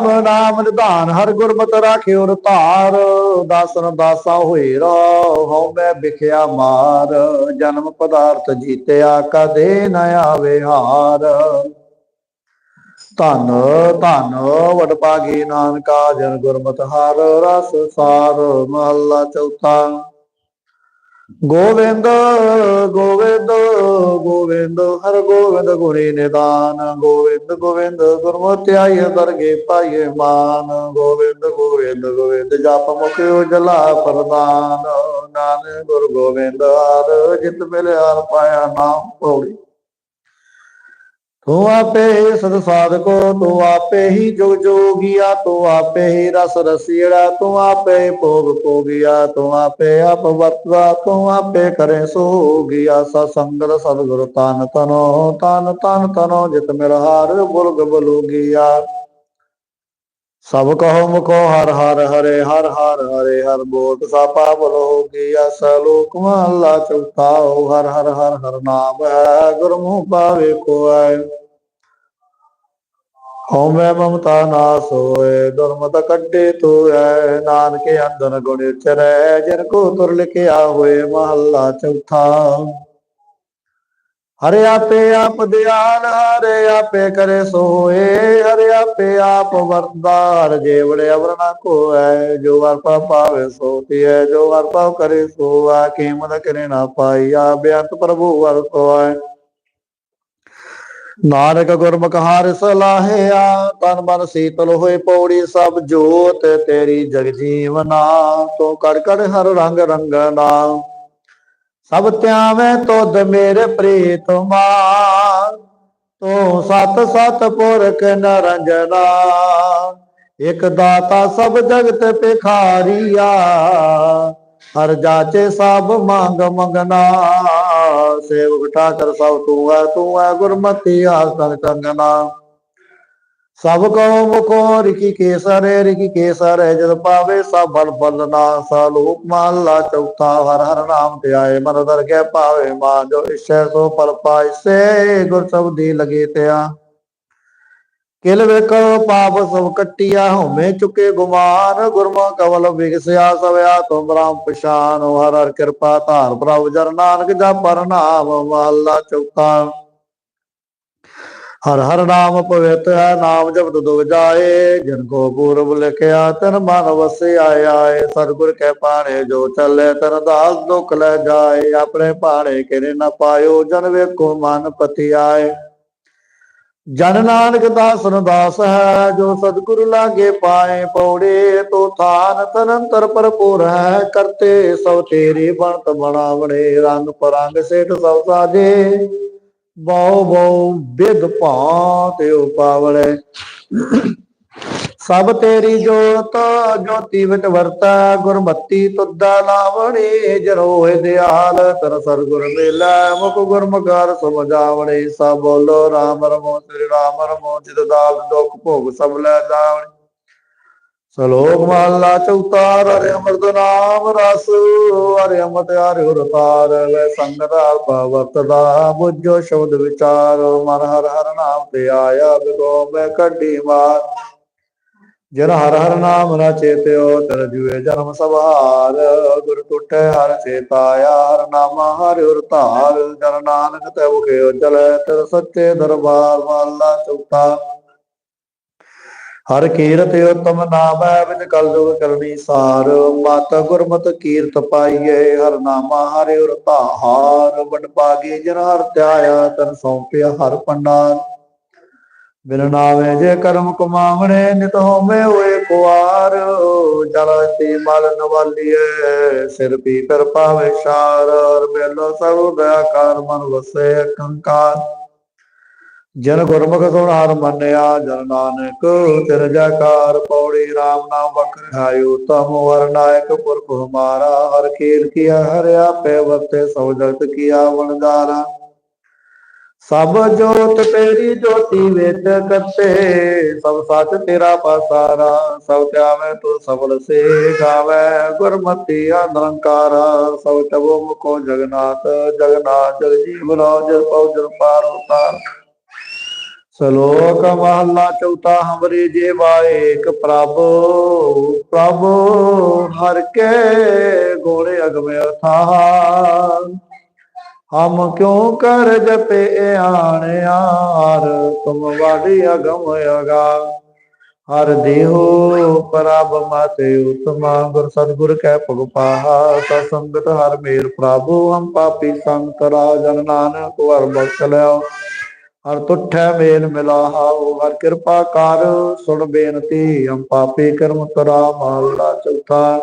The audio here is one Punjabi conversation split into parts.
RAM ਨਾਮ ਨਿਧਾਨ, ਹਰ ਗੁਰਮਤਿ ਰਾਖਿਓ ਰਤਾਰ ਦਾਸਨ ਦਾਸਾ ਹੋਏ ਰਾ ਹਉ ਮੈਂ ਵਿਖਿਆ ਮਾਰ। ਜਨਮ ਪਦਾਰਥ ਜੀਤਿਆ, ਕਦੇ ਨ ਆਵੇ ਹਾਰ। ਧਨ ਧਨ, ਵਡ ਭਾਗੀ ਨਾਨਕਾ, ਜਨ ਗੁਰਮਤ ਹਰ ਰਸ ਸਾਰ। ਮਹੱਲਾ ਚੌਥਾ। ਗੋਵਿੰਦ ਗੋਵਿੰਦ ਗੋਵਿੰਦ, ਹਰ ਗੋਵਿੰਦ ਗੁਣੀ ਨਿਦਾਨ। ਗੋਵਿੰਦ ਗੋਵਿੰਦ ਗੁਰਮਤਿ ਆਏ ਦਰਗੇ ਪਾਈਏ ਮਾਨ। ਗੋਵਿੰਦ ਗੋਵਿੰਦ ਗੋਵਿੰਦ ਜਪ ਮੁਖ ਉਜਲਾ ਪ੍ਰਦਾਨ। ਨਾਨਕ ਗੁਰ ਗੋਬਿੰਦ ਹਰ ਜਿਤ ਮਿਲਿਆ ਪਾਇਆ ਨਾਮ ਪੌੜੀ ਤੂੰ ਆਪੇ ਹੀ ਸਦ ਸਾਧਕੋ, ਤੂੰ ਆਪੇ ਹੀ ਜੁਗ ਜੋਗੀਆ, ਤੂੰ ਆਪੇ ਹੀ ਰਸ ਰਸੀੜਾ, ਤੂੰ ਆਪੇ ਭੋਗ ਭੋਗਿਆ, ਤੂੰ ਆਪੇ ਆਪ ਵਰਤਦਾ, ਤੂੰ ਆਪੇ ਕਰੇ ਸੋਗਿਆ। ਸਤਸੰਗਤ ਸਤਿਗੁਰ ਤਨ ਤਨੋ ਤਨ ਤਨ ਤਨੋ ਜਿਤ ਮੇਰਾ ਹਾਰ ਬੁਰਗ ਬਲੋਗਿਆ। ਸਭ ਕਹੋ ਮੁਖੋ, ਹਰ ਹਰ ਹਰੇ, ਹਰ ਹਰ ਹਰੇ, ਹਰ ਬੋਤ ਸਾਪਾ ਬਲੋਗਿਆ ਸਲੋਕ ਮਹਲਾ ਚੌਥਾ ਹਰ ਹਰ ਹਰ ਹਰ ਨਾਮ ਹੈ, ਗੁਰਮੁਖ ਪਾਵੇ ਕੋਇ ਹਉ ਮੈਂ ਮਮਤਾ ਨਾਸ ਹੋਏ, ਦੁਰਮਤ ਕੱਢੇ ਤੋਐ ਨਾਨਕ ਅੰਦਨ ਗੁਣ ਚਰੈ, ਜਿਨ ਕੋ ਤੁਰ ਲਿਖਿਆ ਹੋਏ ਮਹੱਲਾ ਚੌਥਾ। ਹਰੇ ਆਪੇ ਆਪ ਦਿਆਲ, ਹਰੇ ਆਪੇ ਕਰੇ ਸੋਏ, ਹਰੇ ਆਪੇ ਆਪ ਵਰਦਾਰ ਜੇਵੜੇ ਅਵਰਣਾ ਕੋਐ, ਜੋ ਵਰਪਾ ਪਾਵੇ ਸੋ ਤਿਐ ਜੋ ਵਰ ਵਰਪਾ ਕਰੇ ਸੋ ਆ ਕੀਮਤ ਕਰੇ ਨਾ ਪਾਈਆ ਬੇਅੰਤ ਪ੍ਰਭੂ ਵਰ ਵਰਤੋਐ ਨਾਨਕ ਗੁਰਮੁਖ ਹਰਿ ਸਲਾਹਿਆ, ਤਨ ਮਨ ਸੀਤਲ ਹੋਏ ਪੌੜੀ, ਸਭ ਜੋਤ ਤੇਰੀ ਜਗ ਜੀਵਨਾ, ਤੂੰ ਕੜ ਕੜ ਹਰ ਰੰਗ ਰੰਗਨਾ। ਸਭ ਧਿਆਵੇਂ ਤੁਧ ਮੇਰੇ ਪ੍ਰੀਤਮਾ, ਤੂੰ ਸਤ ਸਤ ਪੁਰਖ ਨਰੰਜਨਾ। ਇਕ ਦਾਤਾ ਸਭ ਜਗਤ ਪਿਖਾਰੀਆ ਹਰ ਜਾਚੇ ਸਭ ਮੰਗ ਮੰਗਣਾ। ਸੇਵਕ ਠਾਕਰ ਸਭ ਤੂੰ ਹੈ ਤੂੰ ਹੈ ਗੁਰਮਤਿ ਆਸਨ ਕੰਗਨਾ ਸਭ ਕੋ ਮੁਖੋ ਰਿਕੀ ਕੇਸਰੇ ਰਿਕੀ ਕੇਸਰੇ, ਜਦ ਪਾਵੇ ਸਭ ਬਲ ਬਲਨਾ ਸਲੋਕ ਮਹਲਾ ਚੌਥਾ, ਹਰ ਹਰ ਨਾਮ ਤੇ ਆਏ ਮਨ ਦਰ ਕੇ ਪਾਵੇ ਮਾਂ, ਜੋ ਇਸ਼ੈ ਸੋ ਪਲ ਪਾਇਸੇ ਗੁਰ ਸਬਦੀ ਲਗੇ ਤਿਆ। ਕਿਲ ਵੇਖੋ ਪਾਪ ਸਭ ਕੱਟਿਆ ਹਉਮੈ ਚੁਕੇ ਗੁਮਾਨ, ਗੁਰਮੁਖ ਕਵਲ ਵਿਗਸਿਆ ਸਵਿਆ ਤੁਮ ਬ੍ਰਹਮ ਪਛਾਨ ਹਰ ਹਰ ਕਿਰਪਾ ਧਾਰ ਪ੍ਰਭ ਜਰ ਨਾਨਕ ਦਾ ਪਰਨਾਮ ਮਹਲਾ ਚੌਥਾ। ਹਰ ਹਰ ਨਾਮ ਪਵਿੱਤ ਹੈ, ਨਾਮ ਜਪਤ ਦੁਖ ਜਾਏ, ਜਨ ਕੋ ਪੂਰਬ ਲਿਖਿਆ ਤਨ ਮਨ ਵਸੇ ਆਏ, ਸਤਿਗੁਰ ਕੈ ਪਾਣੇ ਜੋ ਚੱਲੇ ਤਨ ਦਾਸ ਦੁਖ ਲੈ ਜਾਏ, ਆਪਣੇ ਪਾਣੇ ਕਿਰੇ ਨਾ ਪਾਇਓ, ਜਨ ਵੇਖੋ ਮਨ ਪਤੀ ਆਏ ਜਨ ਨਾਨਕ ਦਾਸਨ ਦਾਸ ਹੈ, ਜੋ ਸਤਿਗੁਰ ਲਾਗੇ ਪਾਏ ਪੌੜੇ, ਤੋ ਥਾਨ ਤਨੰਤਰ ਭਰਪੂਰ ਹੈ, ਕਰਤੇ ਸਭ ਤੇਰੀ ਬਣਤ ਬਣਾਵਣੇ ਰੰਗ ਪਰੰਗ ਸੇਠ ਸਭ ਸਾਜੇ। ਬਹੁ ਬਹੁ ਵਿਦ ਭਾ ਤੇ ਉਪਾਵਲੇ। ਸਭ ਤੇਰੀ ਜੋਤ, ਜੋਤੀ ਵਿਟ ਵਰਤਾ, ਗੁਰਮਤੀ ਤੁਦਾ ਲਾਵਣੀ ਜਰੋਏ ਦਿਆਲ, ਤਰ ਸਰਗੁਰ ਮੇਲਾ, ਮੁਖ ਗੁਰਮਗਾਰ ਸਮਝਾਵਣੀ ਸਭ ਬੋਲੋ ਰਾਮ ਰਮੋ, ਸ੍ਰੀ ਰਾਮ ਰਮੋ, ਜਿਤ ਦਾਲ ਦੁਖ ਭੋਗ ਸਭ ਲੈ ਜਾਵਣੀ। ਸਲੋਕ ਮਹਲਾ ਚੌਥਾ, ਹਰਿ ਅਮਰਤ ਨਾਮ ਰਸ, ਹਰਿ ਅਮਰਤ ਹਰਿ ਉਰਤਾਰ ਲੈ ਸੰਗਤ ਪਵਰਤਦਾ ਬੁੱਝੋ ਸ਼ਬਦ ਵਿਚਾਰ, ਮਨ ਹਰ ਹਰ ਨਾਮ ਤੇ ਆਇਆ ਬਿਗੋ ਮੈਂ ਕੱਢੀ ਮਾਰ। ਜਨ ਹਰ ਹਰ ਨਾਮ ਨ ਚੇਤਿਓ ਤਰ ਜੁਏ ਜਨਮ ਸਭਾਰ ਗੁਰ ਟੁਟੈ ਹਰ ਚੇਤਾਇਆ ਹਰ ਨਾਮ ਹਰਿ ਉਰਤਾਰ ਜਨ ਨਾਨਕ ਤੇ ਉਕੇ ਉਜਲੇ ਤਰ ਸੱਚੇ ਦਰਬਾਰ ਮਹਲਾ ਚੌਥਾ। ਹਰ ਕੀਰਤ ਉਤਮ ਨਾਮ ਹੈ ਵਿਦ ਕਲ ਕਰਨੀ ਸਾਰ। ਮਤ ਗੁਰਮਤ ਕੀਰਤ ਪਾਈਏ, ਹਰ ਨਾਮਾ ਹਰਿ ਉਰ ਧਾਰ। ਵਡ ਪਾਗੇ ਜਨ ਹਰ ਧਿਆਇਆ, ਤਨ ਸੌਂਪਿਆ ਹਰ ਪੰਡਾਰ। ਬਿਨ ਨਾਵੇ ਜੇ ਕਰਮ ਕਮਾਵਣੇ, ਨਿਤ ਹੋਵੇ ਹੋਏ ਕੁਆਰ। ਜਲ ਤੇ ਮਲ ਨਵਾਲੀਏ ਸਿਰ ਪੀ ਕਰ ਪਾਵੇ ਸ਼ਾਰ ਮੇਲੋ ਸਭ ਦਇਆ ਕਰ ਮਨ ਵਸੇ ਕੰਕਾਰ ਜਨ ਗੁਰਮੁਖ ਸੁਣ ਹਰ ਮੰਨਿਆ, ਜਨ ਨਾਨਕ ਤਿਰ ਜਕਾਰ। ਪੌੜੀ RAM ਨਾਮ ਬਖਰ ਹਾਇਓ ਤਮ ਵਰ ਨਾਇਕ ਪੁਰਖ ਹਮਾਰਾ। ਹਰ ਖੇਲ ਕੀਆ ਹਰ ਆਪੇ ਵਰਤੇ ਸੋ ਜਗਤ ਕੀਆ ਵਣਦਾਰਾ ਸਭ ਜੋਤ ਤੇਰੀ ਜੋਤੀ ਵਿੱਚ ਕਰਤੇ ਸਭ ਸੱਚ ਤੇਰਾ ਪਾਸਾਰਾ ਸਭ ਧਿਆਵੇ ਤੂੰ ਸਬਲ ਸੇ ਗਾਵੇ, ਗੁਰਮਤਿ ਅਨੰਕਾਰ ਸਭ ਤਬੋ ਮੁਖੋ ਜਗਨਾਥ ਜਗਨਾਥ ਜਗ ਜੀਵ ਰਾਜ ਪਉ ਜਨ ਪਾਰ ਉਤਾਰ। ਸ਼ਲੋਕ ਮਹਲਾ ਚੌਥਾ, ਹਮਰੀ ਜੀਵਾ ਏਕ ਪ੍ਰਭ ਪ੍ਰਭ ਹਰ ਕੇ ਗੁਣ ਅਗਮ ਅਥਾਹ ਹਮ ਕਿਉ ਕਰ ਜਪੇ ਆਣਿਆਰ, ਤੁਮ ਵਾੜੀ ਅਗਮ ਅਗਾ। ਹਰ ਦੇਹੋ ਪ੍ਰਭ ਮਾਤੇ ਉਤਮਾ, ਗੁਰ ਸਤਿਗੁਰ ਕੈ ਭਗ ਪਾਹਾ, ਸਤ ਸੰਗਤ ਹਰ ਮੇਰ ਪ੍ਰਭੂ, ਹਮ ਪਾਪੀ ਸੰਤ ਰਾਜਨ ਨਾਨਕ, ਵਰ ਬਖਸ਼ ਲਿਓ ਹਰ ਤੁਠੈ ਮੇਲ ਮਿਲਾਹਾਉ ਹਰ ਕਿਰਪਾ ਕਰ, ਸੁਣ ਬੇਨਤੀ, ਹਮ ਪਾਪੀ ਕਰਮ ਤਰਾ ਮਾਲਾ ਚੌਥਾ।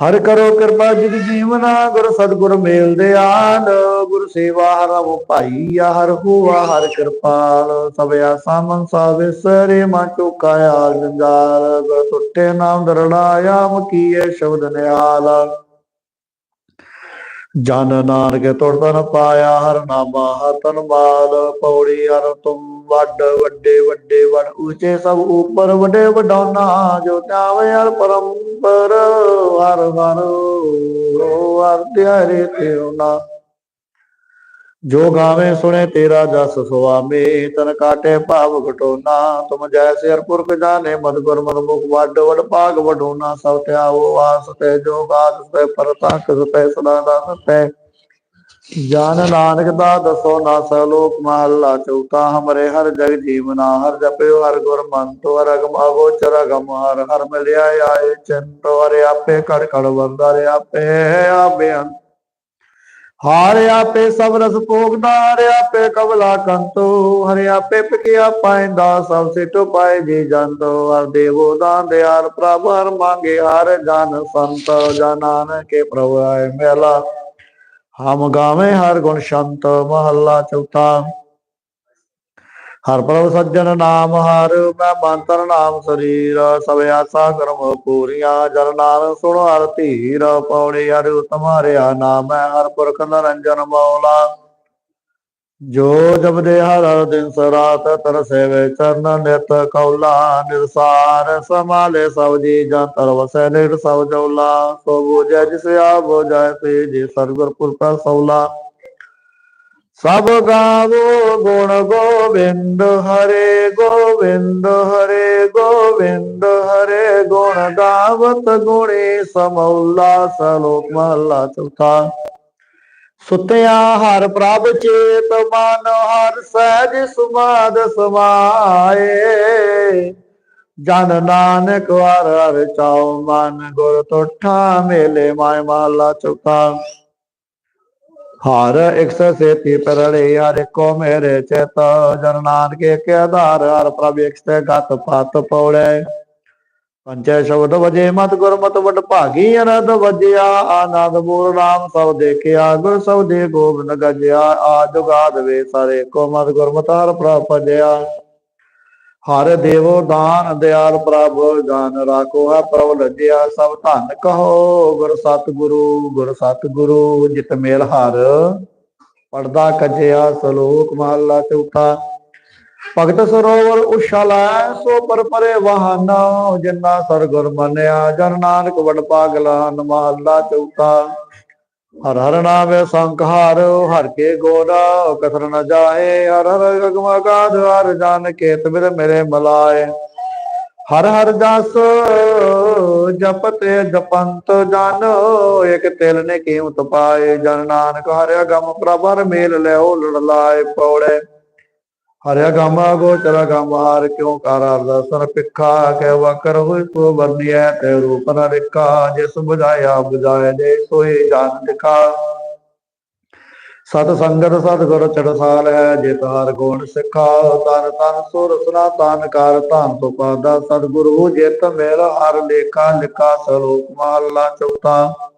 ਹਰ ਕਰੋ ਕਿਰਪਾ ਜਿਤ ਜੀਵਨਾ, ਗੁਰ ਸਤਿਗੁਰ ਮੇਲ ਦਿਆਲ ਗੁਰ ਸੇਵਾ ਹਰਮ ਭਾਈਆ ਹਰ ਹੋਆ ਹਰ ਕਿਰਪਾਲ। ਸਭ ਆਸਾ ਮਨ ਸਾ ਵਿਸਰੇ ਮਾ ਚੁਕਾਇਆ ਜੰਜਾਲ। ਗੁਰ ਟੁੱਟੇ ਨਾਮ ਦਰੜਾਇਆ ਮਕੀਏ ਸ਼ਬਦ ਨਿਹਾਲ। ਜਨ ਨਾਨਕ ਤੁਰਤਨ ਪਾਇਆ, ਹਰ ਨਾਮਾ ਹਰ ਤਨ ਮਾਲ। ਪੌੜੀ ਅਰ ਤੁਮ ਵੱਡ, ਵੱਡੇ ਵੱਡੇ ਵੜ ਉੱਚੇ ਸਭ ਉਪਰ, ਵੱਡੇ ਵਡਾਉਨਾ ਜੋ ਧਿਆਵੇ ਹਰ ਪਰੰਪਰ, ਹਰ ਹਰ ਹਰ ਧਿਆਰੇ ਤੇਉਨਾ ਜੋ ਗਾਵੇ ਸੁਣੇ ਤੇਰਾ ਜਸ ਸੁਆਮੀ, ਤਨ ਕਾਟੇ ਭਾਵ ਘਟੋਨਾ। ਤੁਮ ਜੈਸੇ ਹਰ ਜਾਣੇ, ਮਦ ਗੁਰ ਮਨ ਮੁਖ ਵੱਡ, ਵਡ ਭਾਗ ਵਡੋਨਾ। ਸਭ ਧਿਆਵੋ ਆਸ ਤੇ ਜੋ ਗਾਤ ਤੇ ਪਰਤਾ, ਕਿਸ ਤੇ ਸਦਾ ਦਾ ਸਤੈ ਜਾਨ ਨਾਨਕ ਦਾ ਦਸੋ ਨਾ ਸਲੋਕ ਮਹੱਲਾ ਚੌਥਾ ਹਮਰੇ ਹਰ ਜਗ ਜੀਵਨਾ ਹਰ ਜਪਿਓ ਹਰ ਗੁਰ ਮੰਤੋ ਹਰ ਅਗਮ ਅਗੋਚਰ ਅਗਮ ਹਰ ਹਰ ਮਿਲਿਆ ਆਏ ਚੰਤੋ, ਹਰ ਆਪੇ ਕੜ ਕੜ ਵੰਦਾਰੇ ਆਪੇ ਆਪੇ ਅੰਤ। ਹਾਰੇ ਆਪੇ ਸਭ ਰਸ ਭੋਗਦਾ, ਹਰੇ ਆਪੇ ਕਬਲਾ ਕੰਤੋ, ਹਰੇ ਆਪੇ ਪਕਿਆ ਪਾਇੰਦਾ, ਸਭ ਸਿਟੋ ਪਾਏ ਜੀ ਜੰਤੋ, ਹਰ ਦੇਵੋ ਦਾਨ ਦਿਆਲ ਪ੍ਰਭ, ਹਰ ਮੰਗੇ ਹਰ ਜਨ ਸੰਤ ਜਨਾਨ ਕੇ ਪ੍ਰਭ ਆਏ ਮੇਲਾ। ਹਮ ਗਾਵੇਂ ਹਰ ਗੁਣ ਸ਼ੰਤ ਮਹੱਲਾ ਚੌਥਾ। ਹਰ ਪ੍ਰਭ ਸੱਜਣ ਨਾਮ, ਹਰ ਮੈਂ ਮੰਤਰ ਨਾਮ ਸਰੀਰ, ਸਭ ਆਸਾ ਕਰਮ ਪੂਰੀਆਂ। ਜਨ ਨਾਮ ਸੁਣ ਹਰ ਧੀਰ, ਪੌੜੀ ਹਰ ਉਤਮ ਹਰਿਆ ਨਾਮ ਹੈ ਹਰ ਪੁਰਖ ਨਰੰਜਨ ਮੌਲਾ। ਜੋ ਜਪਦੇ ਹਰ ਹਰ ਦਿਨ ਸਰਾਤ ਤਰ ਚਰਨ ਨਿਤ ਕੌਲਾ ਨਿਰਸਾਰ ਸਮਾਲੇ ਸਭ ਜੀ ਜਾਂ ਤਰ ਨਿਰ ਸਭ ਜੌਲਾ ਸੋ ਬੁਝੈ ਜਿਸ ਆ ਬੁਝੈ, ਤੇ ਜੀ ਸਰਗੁਰ ਪੁਰਖ ਸੌਲਾ। ਸਭ ਗਾਵੋ ਗੁਣ ਗੋਬਿੰਦ, ਹਰੇ ਗੋਬਿੰਦ ਹਰੇ ਗੋਬਿੰਦ, ਹਰੇ ਗੁਣ ਗਾਵਤ ਗੁਣੇ ਸਮੌਲਾ, ਸਲੋਕ ਮਹਲਾ ਚੌਥਾ। ਸੁਤਿਆ ਹਰ ਪ੍ਰਭ ਚੇਤ ਮਨ ਹਰ ਸਹਿਜ ਸੁਮਾਦ ਸਮਾਏ। ਜਨ ਨਾਨਕ ਵਾਰ ਹਰ ਚਾਉ ਮਨ ਗੁਰ ਤੁਠਾ ਮੇਲੇ ਮਾਇ ਮਹਲਾ ਚੌਥਾ। ਹਰ ਇਕ ਸੇਤੀ ਪਰੜੇ ਹਰ ਕੋ ਮੇਰੇ ਚੇਤ। ਜਨ ਨਾਨਕ ਕੇ ਆਧਾਰ, ਹਰ ਪ੍ਰਭ ਇਕ ਸੇ ਗਤ ਪਤ ਪੌੜੇ ਪੰਚੈ ਸ਼ਬਦ ਵਜੇ ਮਤ ਗੁਰਮਤ ਵਡ ਭਾਗੀ ਅਨੰਦ ਵਜਿਆ, ਆਨੰਦ ਮੂਲ ਨਾਮ ਸਭ ਦੇਖਿਆ, ਗੁਰ ਸਭ ਦੇ ਗੋਬਿੰਦ ਗਜਿਆ, ਆ ਜੁਗਾਦ ਵੇ ਸਾਰੇ ਕੋ ਮਤ ਗੁਰਮਤ ਹਰ ਪ੍ਰਭ ਹਰ ਦੇਵੋ ਦਾਨ ਦਿਆਲ ਪ੍ਰਭ ਦਾਨ ਰਾਖੋ ਹੈ ਪ੍ਰਭ ਲਜਿਆ, ਸਭ ਧੰਨ ਕਹੋ ਗੁਰ ਸਤਿਗੁਰੂ ਗੁਰ ਸਤਿਗੁਰੂ, ਜਿਤ ਮੇਲ ਹਰ। ਪੜਦਾ ਕਜਿਆ, ਸਲੋਕ ਮਹਲਾ ਚੌਥਾ। ਭਗਤ ਸਰੋਵਰ ਉਛਲੈ ਸੋ ਪਰ ਪਰੇ ਵਾਹਨ ਜਿੰਨਾ ਸਰਗੁਰ ਮੰਨਿਆ, ਜਨ ਨਾਨਕ ਵਡ ਪਾਗਲਾ ਮਹਲਾ ਚੌਥਾ ਹਰ ਹਰ ਨਾਮੇ ਸੰਖਾਰ ਹਰ ਕੇ ਗੋਰਾ ਕਥਰ ਨ ਜਾਏ, ਹਰ ਹਰ ਗਗਮ ਅਗਾਧ, ਹਰ ਜਨ ਕੇਤ ਬਿਰ ਮੇਰੇ ਮਲਾਏ। ਹਰ ਹਰ ਜਸ ਜਪਤੇ ਜਪੰਤ ਜਨ, ਇਕ ਤਿਲ ਨੇ ਕੀਮਤ ਪਾਏ। ਜਨ ਨਾਨਕ ਹਰਿਆ ਗਮ ਪ੍ਰਭਰ ਮੇਲ ਲਿਓ, ਲੜ ਲਾਏ ਪੌੜੇ। ਹਰਿਆ ਗਾਮਾ ਗੋਚਰਾ ਗਾਮਾਰ ਕਿਉ ਕਰ ਅਰਦਾਸਨ ਪਿੱਖਾ ਕਹਿ ਵਕਰ ਹੋਇ ਕੋ ਵਰਨਿਐ ਤੇ ਰੂਪ ਨ ਰਿਕਾ ਜਿਸ ਬੁਝਾਇਆ ਬੁਝਾਏ ਦੇ ਸੋਈ ਜਾਨ ਦਿਖਾ ਸਤ ਸੰਗਤ ਸਤ ਗੁਰ ਚੜਸਾਲ ਹੈ ਜੇ ਹਰ ਗੁਣ ਸਿਖਾ। ਤਨ ਤਨ ਸੁਰ ਸੁਨਾ ਤਨ ਕਰ, ਧਨ ਤੋਂ ਪਾਦਾ ਸਤ ਗੁਰੂ ਜਿਤ ਮੇਲ ਹਰ ਲੇਖਾ ਲਿਖਾ, ਸਲੋਕ ਮਹਲਾ ਚੌਥਾ।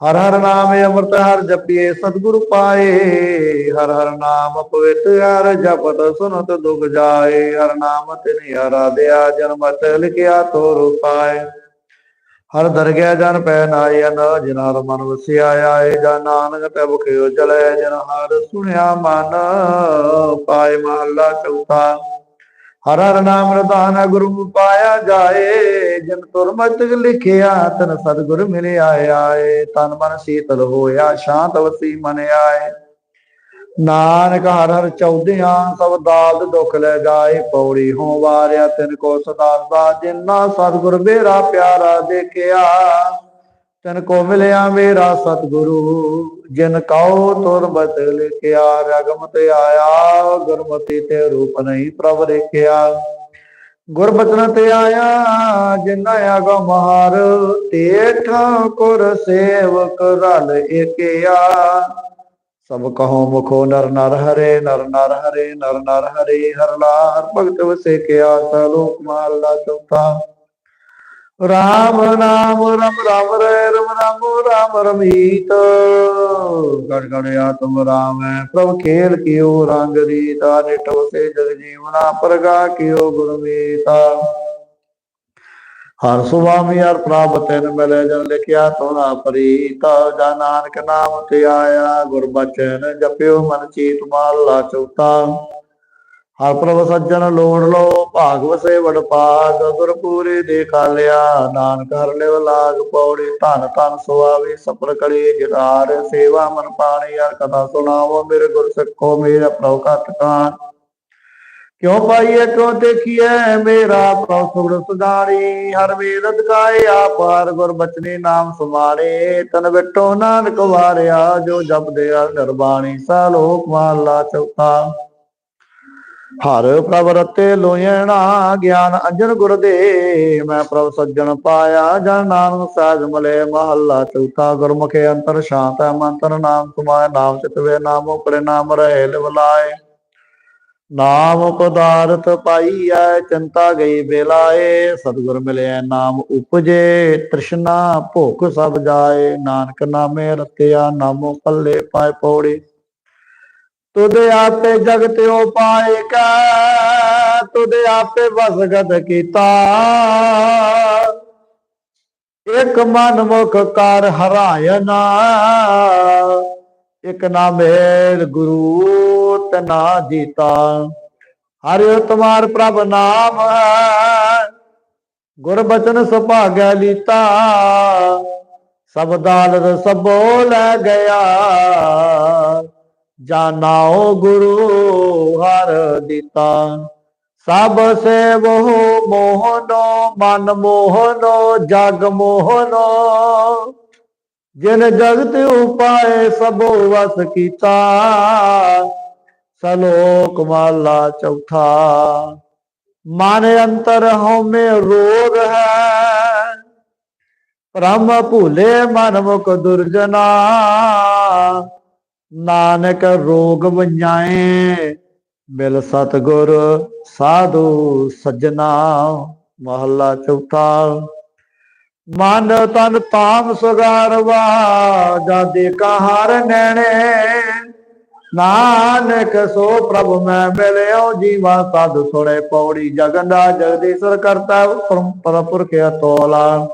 ਹਰ ਹਰ ਨਾਮ ਅੰਮ੍ਰਿਤ ਹਰ ਜਪੀਏ, ਸਤਿਗੁਰ ਪਾਏ। ਹਰ ਹਰ ਨਾਮ ਪਵਿੱਤ ਹਰ ਜਪਤ ਸੁਨਤ ਦੁਖ ਜਾਏ। ਹਰ ਨਾਮ ਤਿਨ ਆਰਾਧਿਆ ਜਨਮ ਤੇ ਲਿਖਿਆ ਤੋਰ ਪਾਏ ਹਰ ਦਰਗਹਿ ਜਨ ਪੈ ਨਾਇਨ ਜਿਨਾਰ ਮਨ ਵਸਿਆ ਆਏ। ਜਨ ਨਾਨਕ ਤੇ ਬੁਖਿਓ ਚਲੇ ਜਨ ਹਰ ਸੁਣਿਆ ਮਨ, ਪਾਏ ਮਹਲਾ ਚੌਥਾ। ਹਰ ਹਰ ਨਾਮ ਰਤਾਨ ਗੁਰੂ ਪਾਇਆ ਜਾਏ, ਜਨ ਤੁਰਮਤਿ ਲਿਖਿਆ, ਤਨ ਸਤਿਗੁਰ ਮਿਲਿਆ ਆਏ, ਤਨ ਮਨ ਸੀਤਲ ਹੋਇਆ, ਸ਼ਾਂਤ ਵਸੀ ਮਨ ਆਏ। ਨਾਨਕ ਹਰ ਹਰ ਚੌਧਿਆਂ, ਸਭ ਦਾਦ ਦੁੱਖ ਲੈ ਜਾਏ, ਪੌੜੀ ਹੋ ਵਾਰਿਆ ਤਿਨ ਕੋ ਸਦਾ ਦਾ ਜਿਨਾ ਸਤਿਗੁਰ ਮੇਰਾ ਪਿਆਰਾ ਦੇਖਿਆ। ਤਨ ਕੋ ਮਿਲਿਆ ਮੇਰਾ ਸਤਿਗੁਰੂ, ਜਿਨ ਕਉ ਤੁਰ ਬਤ ਲਿਖਿਆ, ਰਗਮ ਤੇ ਆਇਆ, ਗੁਰਮਤਿ ਤੇ ਰੂਪ ਨਹੀਂ ਪ੍ਰਭ ਦੇਖਿਆ ਗੁਰਬਚਨ ਤੇ ਆਇਆ, ਜਿਨਾ ਆਗੋ ਮਹਾਰ ਤੇ ਠਾਕੁਰ ਸੇਵਕ ਰਲ ਏਕਿਆ। ਸਭ ਕਹੋ ਮੁਖੋ ਨਰ ਨਰ ਹਰੇ, ਨਰ ਨਰ ਹਰੇ, ਨਰ ਨਰ ਹਰੇ, ਹਰ ਲਾਰ ਭਗਤ ਵਸੇ ਕਿਆ ਸਲੋਕ ਮਾਲਾ ਚੌਥਾ। ਰਾਮ ਨਾਮ, ਰਮ ਰਮ ਰੇ, ਰਮ ਰਮ, ਰਾਮ ਰਮੀਤ। ਗੜ ਗੜ ਆਤਮ ਰਾਮ ਹੈ ਪ੍ਰਭ ਖੇਲ ਕਿਉ ਰੰਗ ਰੀਤਾ, ਨਿਟ ਵਸੇ ਜਗ ਜੀਵਨਾ, ਪ੍ਰਗਾ ਕਿਉ ਗੁਰਮੀਤਾ ਹਰ ਸੁਆਮੀ ਹਰ ਪ੍ਰਾਪਤ ਤੈਨ ਮਿਲੇ, ਜਨ ਲਿਖਿਆ ਤੋਨਾ ਪ੍ਰੀਤਾ ਜਾ ਨਾਨਕ ਨਾਮ ਤੇ ਆਇਆ, ਗੁਰ ਬਚਨ ਜਪਿਓ ਮਨ ਚੀਤ ਮਾਲਾ ਚੌਥਾ। ਹਰ ਪ੍ਰਭ ਸੱਜਣ ਲੋੜ ਲੋ ਭਾਗ ਵਸੇ ਵਡ ਪਾਗ ਗੁਰ ਪੂਰੇ ਦੇਖਾ ਲਿਆ, ਨਾਨਕ ਹਰ ਲਿਵ ਲਾਗ ਪੌੜੀ, ਧਨ ਧਨ ਸੁਆਵੇ ਸਪਰ ਕੜੀ ਜਿਤਾਰ ਸੇਵਾ ਮਨ ਪਾਣੀ, ਹਰ ਕਥਾ ਸੁਣਾਵੋ, ਮੇਰੇ ਗੁਰ ਸਿੱਖੋ, ਮੇਰਾ ਪ੍ਰਭ ਕਤ ਕਾਨ ਕਿਉ ਪਾਈਏ ਕਿਉ ਦੇਖੀਏ ਮੇਰਾ ਪ੍ਰਭ ਸੁਗੜ ਸੁਦਾਰੀ ਹਰ ਵੇਦ ਗਾਏ ਆਪਾਰ ਗੁਰ ਬਚਨੇ ਨਾਮ ਸੁਮਾਰੇ ਤਨ ਬਿਟੋ ਨਾਨਕ ਵਾਰਿਆ, ਜੋ ਜਪਦੇ ਹਰ ਨਿਰਬਾਣੀ, ਸਾ ਲੋਕ ਮਹਲਾ ਚੌਥਾ। ਹਰ ਪ੍ਰਭ ਰਤੇ ਲੋਇਣਾ ਗਿਆਨ ਅੰਜਨ ਗੁਰ ਦੇ ਮੈਂ ਪ੍ਰਭ ਸੱਜਣ ਪਾਇਆ ਜਨ ਨਾਨਕ ਸਾਜ ਮਲੇ ਮਹੱਲਾ, ਚੌਥਾ ਗੁਰਮੁਖੇ ਅੰਤਰ ਸ਼ਾਂਤ ਹੈ ਮੰਤਰ ਨਾਮ ਸੁਮਾਇ ਨਾਮ ਚਿਤਵੇ ਨਾਮੋ ਉਪਰੇ ਨਾਮ ਰਹੇ ਲਿਵਲਾਏ ਨਾਮ ਪਦਾਰਥ ਪਾਈਐ, ਚਿੰਤਾ ਗਈ ਬੇਲਾਏ ਸਤਿਗੁਰ ਮਿਲਿਆ ਨਾਮ ਉਪਜੇ, ਤ੍ਰਿਸ਼ਨਾ ਭੁੱਖ ਸਭ ਜਾਏ, ਨਾਨਕ ਨਾਮੇ ਰਤਿਆ ਨਾਮੋ ਪੱਲੇ ਪਾਏ ਪੌੜੇ। ਤੁਧ ਆਪੇ ਜਗਤ ਉਪਾਇ ਕਾ, ਤੁਧ ਆਪੇ ਵਸਗਤ ਕੀਤਾ। ਇਕ ਮਨ ਮੁਖ ਕਰ ਹਰਾਇਨਾ ਇਕ ਨਾ ਮੇਲ ਗੁਰੂ ਤਨਾ ਜੀਤਾ। ਹਰਿ ਤੁਮਾਰ ਪ੍ਰਭ ਨਾਮ ਹੈ, ਗੁਰ ਬਚਨ ਸੁਭਾਗੈ ਲੀਤਾ। ਸਭ ਦਾਲਤ ਲੈ ਗਿਆ। ਜਾਨਾਓ ਗੁਰੂ ਹਰ ਦਿੱਤਾ। ਸਭ ਸੇਵੋ ਮੋਹਨੋ, ਮਨ ਮੋਹਨੋ, ਜਗ ਮੋਹਨੋ। ਜਿਨ ਜਗਤ ਉਪਾਏ ਸਭੋ ਵਸ ਕੀਤਾ। ਸਲੋਕ ਮਾਲਾ ਚੌਥਾ। ਮਨ ਅੰਤਰ ਹਉਮੈ ਰੋਗ ਹੈ। ਬ੍ਰਹਮ ਭੂਲੇ ਮਨ ਮੁਖ ਦੁਰਜਨਾ। ਨਾਨਕ ਰੋਗ ਵੰਜਾਏ, ਮਿਲ ਸਤਗੁਰ ਸਾਧੂ ਸੱਜਣਾ, ਮਹੱਲਾ ਚੌਥਾ। ਮਨ ਤਨ ਤਾਮ ਸੁਗਾਰਵਾ ਜਾ ਦੇਖਾ ਨੈਣੇ, ਨਾਨਕ ਸੋ ਪ੍ਰਭ ਮੈਂ ਮਿਲਿਓ, ਜੀਵਾ ਸਾਧ ਸੁਣੇ ਪੌੜੀ ਜਗੰਦਾ ਜਗਦੀਸ਼ਰ ਕਰਤਾ ਪਰਪੁਰ ਕੇ ਤੋਲਾ।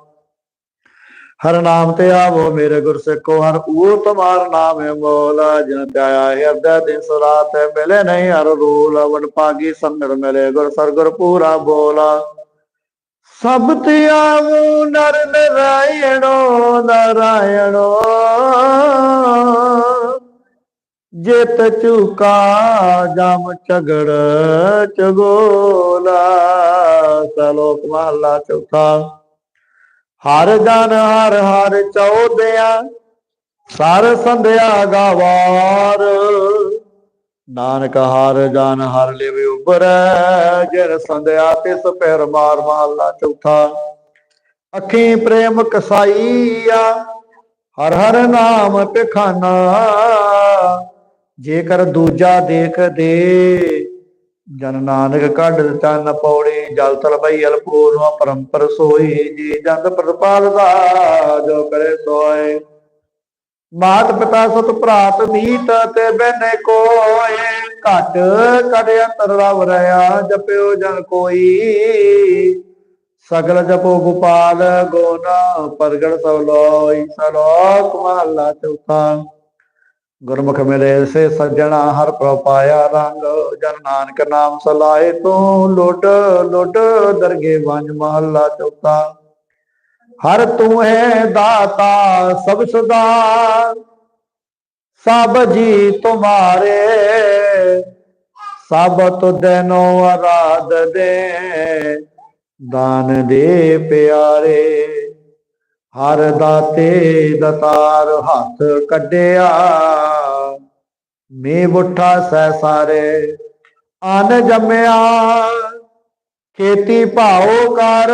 ਹਰ ਨਾਮ ਤੇ ਆਵੋ ਮੇਰੇ ਗੁਰ ਸਿੱਖੋ, ਹਰ ਊਰ ਤੁਮਾਰ ਨਾਮ ਹੈ ਮੋਲਾ ਜਿਨ ਪਿਆਇਆ ਹਿਰਦੈ ਦਿਨ ਸੁਰਾਤ ਮਿਲੇ ਨਹੀਂ ਹਰ ਰੂਲ ਵਡ ਪਾਗੀ ਸੰਗੜ ਮਿਲੇ ਗੁਰ ਸਰਗੁਰ ਪੂਰਾ ਬੋਲਾ। ਸਭ ਤੇ ਆਵੋ ਨਰ ਨਰਾਇਣੋ ਨਰਾਇਣੋ। ਜਿਤ ਚੁਕਾ ਜਮ ਝਗੜ ਚਗੋਲਾ ਸਲੋਕ ਮਹਲਾ ਚੌਥਾ। ਹਰ ਜਨ ਹਰ ਹਰ ਚੌਦਿਆ, ਸਰ ਸੰਧਿਆ ਗਵਾਰ। ਨਾਨਕ ਹਰ ਜਨ ਹਰ ਲਿਵ ਉਬਰੈ ਜਿਨ ਸੰਧਿਆ ਤਿਸ ਪੈਰ ਮਾਰ ਮਹਲਾ ਚੌਥਾ। ਅੱਖੀ ਪ੍ਰੇਮ ਕਸਾਈਆ, ਹਰ ਹਰ ਨਾਮ ਪਿਖਾਨਾ। ਜੇਕਰ ਦੂਜਾ ਦੇਖ ਦੇ ਜਨ ਨਾਨਕ ਕੱਢ ਦਿੱਤਾ ਨ ਪੌੜੀ, ਜਲ ਤਲ ਅਲਪੋ ਅਲਪੂਰ ਪਰੰਪਰ ਸੋਈ, ਜੀ ਜੰਦ ਪ੍ਰਪਾਲ ਦਾ ਜੋ ਕਰੇ ਸੋਏ। ਮਾਤ ਪਿਤਾ ਸੁਤ ਭਰਾਤ ਮੀਤ ਤੇ ਬੈਨੇ ਕੋਏ, ਘਟ ਕੜ ਅੰਤਰ ਰਵ ਰਿਆ ਜਪਿਓ ਜਨ ਕੋਈ। ਸਗਲ ਜਪੋ ਗੋਪਾਲ ਗੋਨਾ ਪ੍ਰਗਟ ਸਭ ਲੋਈ, ਸਲੋਕ ਮਹਲਾ ਚੌਥਾ। ਗੁਰਮੁਖ ਮਿਲੇ ਸੇ ਸੱਜਣਾ ਹਰ ਪ੍ਰਭ ਰੰਗ, ਜਨ ਨਾਨਕ ਨਾਮ ਸਲਾਏ ਤੂੰ। ਲੁੱਟ ਲੁੱਟ ਦਰਗੇ ਵੰਜ ਮਹਲਾ ਚੌਥਾ। ਹਰ ਤੂੰ ਹੈ ਦਾਤਾ ਸਭ ਸਦਾ। ਸਭ ਜੀ ਤੁਮਾਰੇ। ਸਭ ਤੁਧਨੋ ਆਰਾਧ ਦੇ। ਦਾਨ ਦੇ ਪਿਆਰੇ। ਹਰ ਦਾਤੇ ਦਤਾਰ ਹੱਥ ਕੱਢਿਆ। ਮੇ ਮੁੱਠਾ ਸੈ ਸਾਰੇ, ਅਨ ਜੰਮਿਆ। ਖੇਤੀ ਭਾਉ ਕਰ,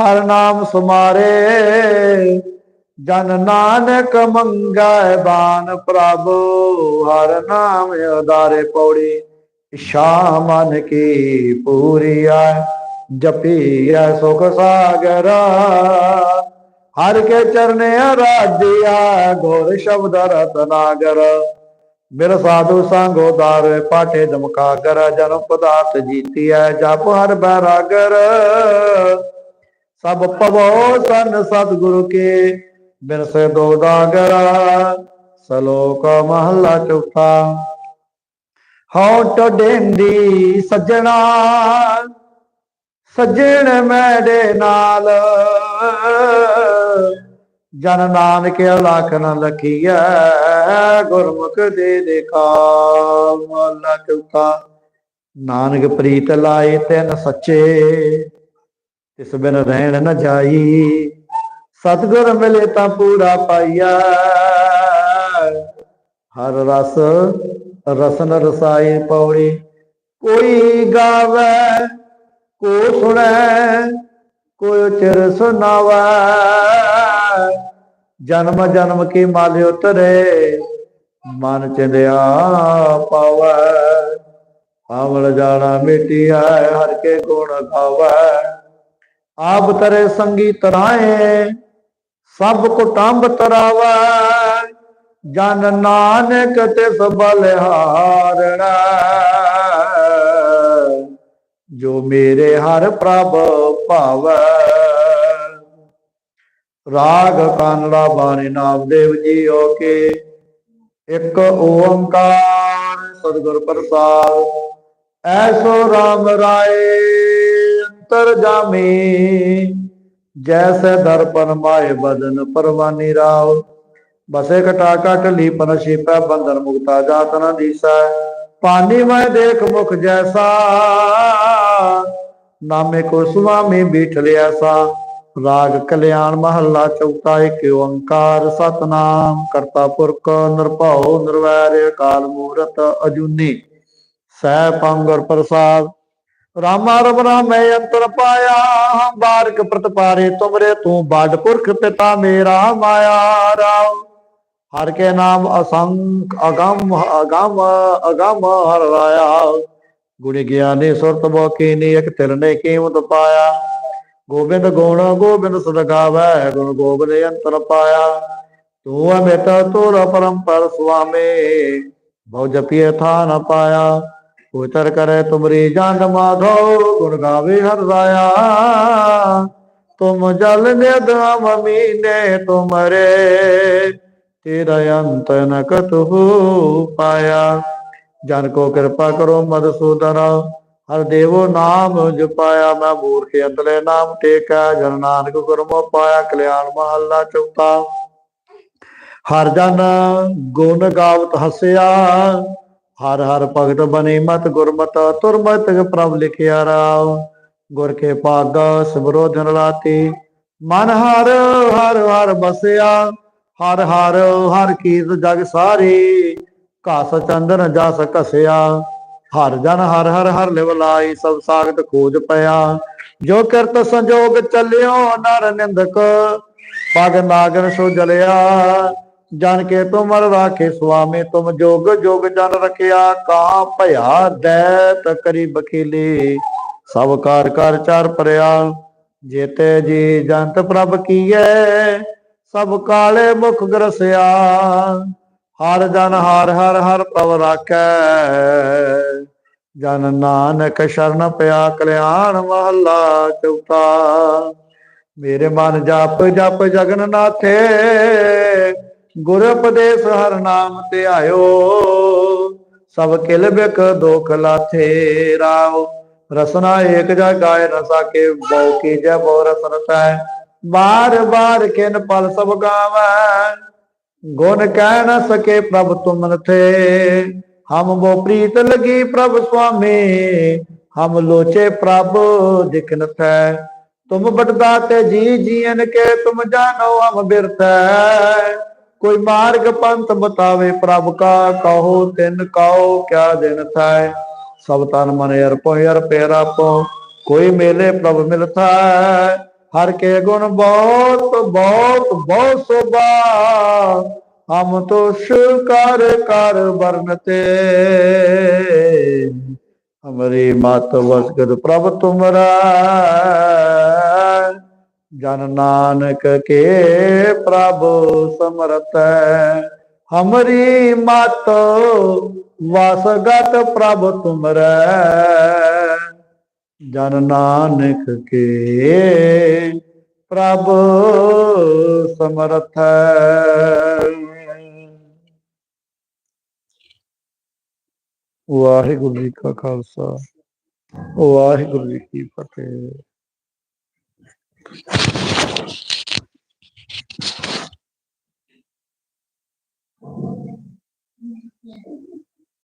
ਹਰ ਨਾਮ ਸੁਮਾਰੇ। ਜਨ ਨਾਨਕ ਮੰਗੈ ਬਾਨ ਪ੍ਰਭ, ਹਰ ਨਾਮ ਉਦਾਰੇ ਪੌੜੀ। ਸ਼ਾਮਨ ਕੀ ਪੂਰੀ ਆ ਜਪੀਐ ਸੁਖ ਸਾਗਰਾ। ਹਰ ਕੇ ਚਰਨੇ ਰਾਜਿਆ ਗੋਰ ਸ਼ਬਦ ਰਤਨਾਗਰ ਮੇਰਾ ਸਾਧੂ ਸੰਗ ਉਦਾਰ ਪਾਠੇ ਦਮਕਾਗਰ ਜਨਮ ਪਦਾਰਥ ਜੀਤੀਐ, ਜਪ ਹਰ ਬੈਰਾਗਰ। ਸਭ ਪਵੋ ਸਨ ਸਤਿਗੁਰੂ ਕੇ ਬਿਰਸੇ ਦੋ ਦਾਗਰ ਸਲੋਕ ਮਹਲਾ ਚੌਥਾ। ਹਉ ਟੋਡੇਂਦੀ ਸੱਜਣਾ। ਸੱਜਣ ਮੈਡੇ ਨਾਲ। ਜਨ ਨਾਨਕ ਅਲਖ ਨ ਲਖੀਐ, ਗੁਰਮੁਖ ਦੇ ਦੇਖਾ ਮਹਲਾ ਚੌਥਾ ਨਾਨਕ ਪ੍ਰੀਤ ਲਾਏ ਤਿਨ ਸੱਚੇ, ਤਿਸ ਬਿਨ ਰਹਿਣ ਨ ਜਾਈ। ਸਤਿਗੁਰ ਮਿਲੇ ਤਾਂ ਪੂਰਾ ਪਾਈਆ ਹਰ ਰਸ, ਰਸਨ ਰਸਾਏ ਪੌੜੀ, ਕੋਈ ਗਾਵੇ ਕੋ ਸੁਣੈ, ਕੋਈ ਚਿਰ ਸੁਨਾਵੇ ਜਨਮ ਜਨਮ ਕੀ ਮਾਲ ਉਤਰੇ, ਮਨ ਚਿੰਦਿਆ ਪਾਵੈ। ਆਵਲ ਜਾਣਾ ਮਿਟਿਆ ਹਰ ਕੇ ਗੁਣ ਗਾਵੈ। ਆਪ ਤਰੇ ਸੰਗੀ ਤਰਾਏ, ਸਭ ਕੁਟੰਬ ਤਰਾਵੈ। ਜਨ ਨਾਨਕ ਤਿਸ ਬਲਿਹਾਰਣਾ। ਜੋ ਮੇਰੇ ਹਰ ਪ੍ਰਭ ਭਾਵੈ। ਰਾਗ ਕਾਨੜਾ ਬਾਣੀ ਨਾਮਦੇਵ ਜੀਓ ਕੇ। ਇੱਕ ਓੰਕਾਰ ਸਤਿਗੁਰ ਪ੍ਰਸਾਦ। ਐਸੋ ਰਾਮ ਰਾਏ ਅੰਤਰ ਜਾਮੀ। ਜੈਸੇ ਦਰਪਨ ਮਾਏ ਬਦਨ ਪਰਵਾਨੀ ਰਾਵ ਬਸੇ ਕਟਾ ਕਟ ਲੀਪਨ ਛੀਪੈ, ਬੰਧਨ ਮੁਕਤਾ ਜਾਤ ਨ ਦੀਸੈ। ਪਾਨੀ ਮੈਂ ਦੇਖ ਮੁਖ ਜੈਸਾ, ਨਾਮੇ ਕੋ ਸੁਆਮੀ ਬੀਠ ਲਿਆ ਸਾ ਰਾਗ ਕਲਿਆਣ ਮਹੱਲਾ ਚੌਥਾ ਏਕ ਓੰਕਾਰ ਸਤਨਾਮ। ਕਰਤਾ ਪੁਰਖ ਨਿਰਭਉ ਨਿਰਵੈਰ ਅਕਾਲ ਮੂਰਤ ਅਜੂਨੀ। ਸਹਿ ਪੰਗਰ ਪ੍ਰਸਾਦ, ਰਾਮਾ ਰਬ ਰਾਮੈ ਅੰਤਰ ਪਾਇਆ। ਹਮ ਬਾਰਕ ਪ੍ਰਤਪਾਰੇ ਤੁਮਰੇ ਤੂੰ ਬਾਡ ਪੁਰਖ ਪਿਤਾ ਮੇਰਾ ਮਾਇਆ ਰਾਮ ਹਰ ਕੇ ਨਾਮ ਅਸੰਖ, ਅਗੰਮ ਅਗੰਮ ਅਗੰਮ ਹਰ ਰਾਇਆ। ਗੁਣ ਗਿਆਨੀ ਸੁਰਤ ਬੋਕੀ ਨੀ ਇਕ ਤਿਲ ਨੇ ਕੀਮਤ ਪਾਇਆ। ਗੋਬਿੰਦ ਗੁਣ, ਗੋਬਿੰਦ ਸਦ ਗੁਣ ਗੋਬਿੰਦ ਅੰਤਰ ਪਾਇਆ। ਤੂੰ ਅਮਿਤ ਤੁਰ ਪਰੰਪਰ ਸੁਆਮੀ, ਬਹੁ ਜਪੀਏ ਥਾ ਨ ਪਾਇਆ। ਉਤਰ ਕਰੇ ਤੁਮਰੀ ਜੰਡ ਮਾਧੋ, ਗੁਣ ਗਾਵੇ ਹਰ ਰਾਇਆ। ਤੁਮ ਜਲ ਨਿਦ ਮੀਨੇ, ਤੁਮਰੇ ਤੇਰਾ ਅੰਤ ਨ ਕਤਹੁ ਪਾਇਆ। ਜਨ ਕੋ ਕਿਰਪਾ ਕਰੋ ਮਦਸੂਦਨ ਹਰ ਦੇਵੋ ਨਾਮ ਜਪਾਇਆ। ਮੈਂ ਮੂਰਖ ਅੰਤਲੇ ਨਾਮ ਟੇਕਾ, ਜਨ ਨਾਨਕ ਗੁਰਮੋ ਪਾਇਆ। ਕਲਿਆਣ ਮਹੱਲਾ ਚੌਥਾ। ਹਰ ਜਨ ਗੁਣ ਗਾਵਤ ਹਸਿਆ। ਹਰ ਹਰ ਭਗਤ ਬਨੇ ਮਤ ਗੁਰਮਤ, ਤੁਰਮਤ ਪ੍ਰਭ ਲਿਖਿਆ ਰਾਵ। ਗੁਰ ਕੇ ਪਾਗ ਸਿਮਰੋ ਦਿਨ ਰਾਤੀ ਮਨ ਹਰ ਹਰ ਹਰ ਬਸਿਆ ਹਰ ਹਰ ਹਰ ਕੀਰਤ ਜਗ ਸਾਰੀ, ਘਾਸ ਚੰਦਨ ਜਸ ਕਸਿਆ ਹਰ ਜਨ ਹਰ ਹਰ ਹਰ ਲਿਵਲਾਈ ਸਭ ਸਾਗਤ ਖੋਜ ਪਿਆ। ਜੋ ਕਰਤ ਸੰਜੋਗ ਚੱਲਿਓ ਨਰ ਨਿੰਦਕ, ਪਗ ਨਾਗਨ ਸੋ ਜਲਿਆ। ਜਨ ਕੇ ਤੁਮਰ ਰਾਖੇ ਸੁਆਮੀ, ਤੁਮ ਜੋਗ ਜੋਗ ਜਨ ਰਖਿਆ। ਕਾ ਭਇਆ ਦੈਤ ਕਰੀ ਬਖੀਲੀ, ਸਭ ਕਾਰ ਕਰ ਚਾਰ ਪਰਿਆ। ਜੇਤੇ ਜੀ ਜੰਤ ਪ੍ਰਭ ਕੀਏ ਸਭ ਕਾਲੇ ਮੁਖ ਗਰਸਿਆ। ਹਰ ਜਨ ਹਰ ਹਰ ਹਰ ਪਵ ਰਾਖੈ। ਜਨ ਨਾਨਕ ਸ਼ਰਨ ਪਿਆ ਕਲਿਆਣ ਮਹੱਲਾ ਚੌਥਾ। ਮੇਰੇ ਮਨ ਜਪ ਜਪ ਜਗਨ ਨਾਥੇ ਗੁਰ ਉਪਦੇਸ਼ ਹਰ ਨਾਮ ਤੇ ਆਇਓ। ਸਭ ਕਿਲ ਬਿਕ ਦੁਖ ਲਾਥੇ ਰਾਉ ਰਸਨਾ ਏਕ ਜਾ ਗਾਇ ਨ ਸਾਕੇ ਬਹੁ ਕੀ ਜੈ ਬਹੁ ਰਸਨ ਤੈ ਬਾਰ ਬਾਰ ਕਿਨ ਪਲ ਸਭ ਗਾਵੈ, ਗੁਣ ਕਹਿ ਨ ਸਕੇ ਪ੍ਰਭ ਤੁਮਨ ਥੇ। ਹਮ ਬੋ ਪ੍ਰੀਤ ਲਗੀ ਪ੍ਰਭ ਸੁਆਮੀ, ਹਮ ਲੋਚੇ ਪ੍ਰਭ ਦਿਖਨ ਥੈ। ਤੁਮ ਬਟਦਾ ਤੇ ਜੀ ਜੀਨ ਕੇ, ਤੁਮ ਜਾਣੋ ਹਮ ਬਿਰਥੈ। ਕੋਈ ਮਾਰਗ ਪੰਥ ਬਤਾਵੇ ਪ੍ਰਭ ਕਾ, ਕਹੋ ਤਿਨ ਕਹੋ ਕਿਆ ਦਿਨ ਥੈ। ਸਭ ਤਨ ਮਨ ਅਰਪੋ ਅਰਪੇ ਰਾਪੋ ਕੋਈ ਮੇਲੇ ਪ੍ਰਭ ਮਿਲਥੈ ਹਰ ਕੇ ਗੁਣ ਬਹੁਤ ਬਹੁਤ ਬਹੁਤ ਸੋਭਾ। ਹਮ ਤੋ ਕਰ ਕਰ ਬਰਨਤੇ ਹਮਰੀ ਮਤ ਵਸਗਦ ਪ੍ਰਭ ਤੁਮਰਾ। ਜਨ ਨਾਨਕ ਕੇ ਪ੍ਰਭ ਸਮਰਤ ਹਮਰੀ ਮਤ ਵਸਗਤ ਪ੍ਰਭ ਤੁਮਰਾ। ਜਨ ਨਾਨਕ ਕੇ। ਪ੍ਰਭ ਸਮਰਥ। ਵਾਹਿਗੁਰੂ ਜੀ ਕਾ ਖਾਲਸਾ। ਵਾਹਿਗੁਰੂ ਜੀ ਕੀ ਫਤਿਹ।